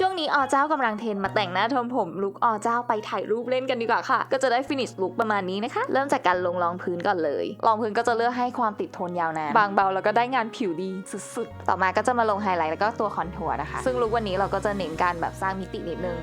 ช่วงนี้อเจ้ากำลังเทรนมาแต่งหน้าทำผมลุกอเจ้าไปถ่ายรูปเล่นกันดีกว่าค่ะ ก็จะได้ฟินิชลุกประมาณนี้นะคะ เริ่มจากการลงรองพื้นก่อนเลย รองพื้นก็จะเลือกให้ความติดทนยาวนานบางเบาแล้วก็ได้งานผิวดีสุดๆ ต่อมาก็จะมาลงไฮไลท์แล้วก็ตัวคอนทัวร์นะคะ ซึ่งลุกวันนี้เราก็จะเน้นการแบบสร้างมิตินิดนึง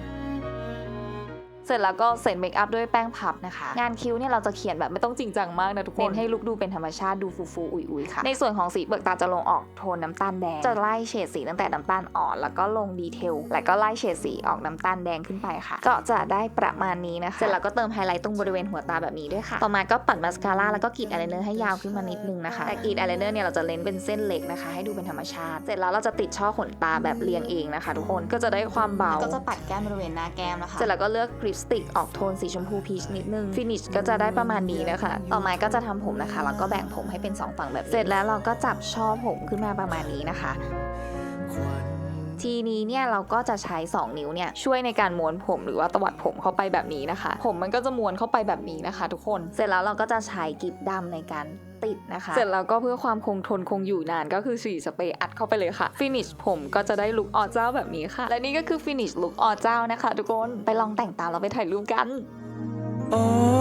เสร็จแล้วก็เสร็จเมคอัพด้วยแป้งพับนะคะ งานคิ้วเนี่ยเราจะเขียนแบบไม่ต้องจริงจังมากนะทุกคน เน้นให้ลุคดูเป็นธรรมชาติดูฟูฟูๆอุยๆค่ะ ในส่วนของสีเปลือกตาจะลงออกโทนน้ำตาลแดง จะไล่เฉดสีตั้งแต่น้ำตาลอ่อน แล้วก็ลงดีเทล แล้วก็ไล่เฉดสีออกน้ำตาลแดงขึ้นไปค่ะ ก็จะได้ประมาณนี้นะคะ เสร็จแล้วก็เติมไฮไลท์ตรงบริเวณหัวตาแบบนี้ด้วยค่ะ ต่อมาก็ปัดมาสคาร่าแล้วก็กรีดอายไลเนอร์ให้ยาวขึ้นมานิดนึงนะคะแต่กรีดอายไลเนอร์เนี่ยเราจะเน้นเป็นเส้นเล็กนะคะ ให้ดูเป็นธรรมชาติ เสร็จแล้วเราจะติดช่อขนตาแบบเรียงเองนะคะ ทุกคน ก็จะได้ความเบา ก็จะปัดแก้มบริเวณหน้าแก้มนะคะ เสร็จแล้วก็เลือกกริปสติกออกโทนสีชมพูพีชนิดนึงฟินิชก็จะได้ประมาณนี้นะคะ ต่อมาก็จะทำผมนะคะแล้วก็แบ่งผมให้เป็น 2 ฝั่งแบบเสร็จแล้วเราก็จับช่อผมขึ้นมาประมาณนี้นะคะทีนี้เนี่ยเราก็จะใช้ 2 นิ้วเนี่ยช่วยในการม้วนผมหรือว่าตวัดผมเข้าไปแบบนี้นะคะ ผมมันก็จะม้วนเข้าไปแบบนี้นะคะ ทุกคน เสร็จแล้วเราก็จะใช้กิบดำในการ ติดนะคะ เสร็จแล้วก็เพื่อความคงทนคงอยู่นานก็คือสีสเปรย์อัดเข้าไปเลยค่ะฟินิชผมก็จะได้ลุคอเจ้าแบบนี้ค่ะ และนี่ก็คือฟินิชลุคอเจ้านะคะ ทุกคนไปลองแต่งตามเราไปถ่ายรูปกันอ๋อเจ้า